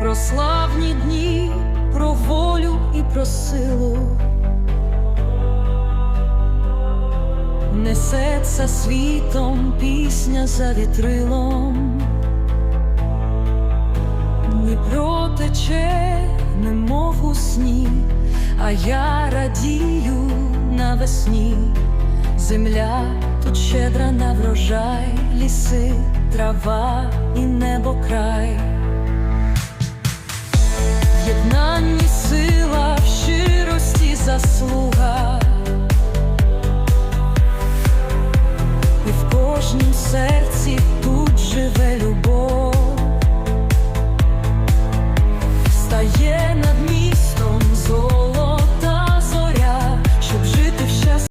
про славні дні, про волю і про силу. Несеться світом пісня за вітрилом, Дніпро тече, немов у сні, а я радію навесні. Земля тут щедра на врожай, ліси, трава і небо край єднанні сила в щирості заслуга, і в кожнім серці.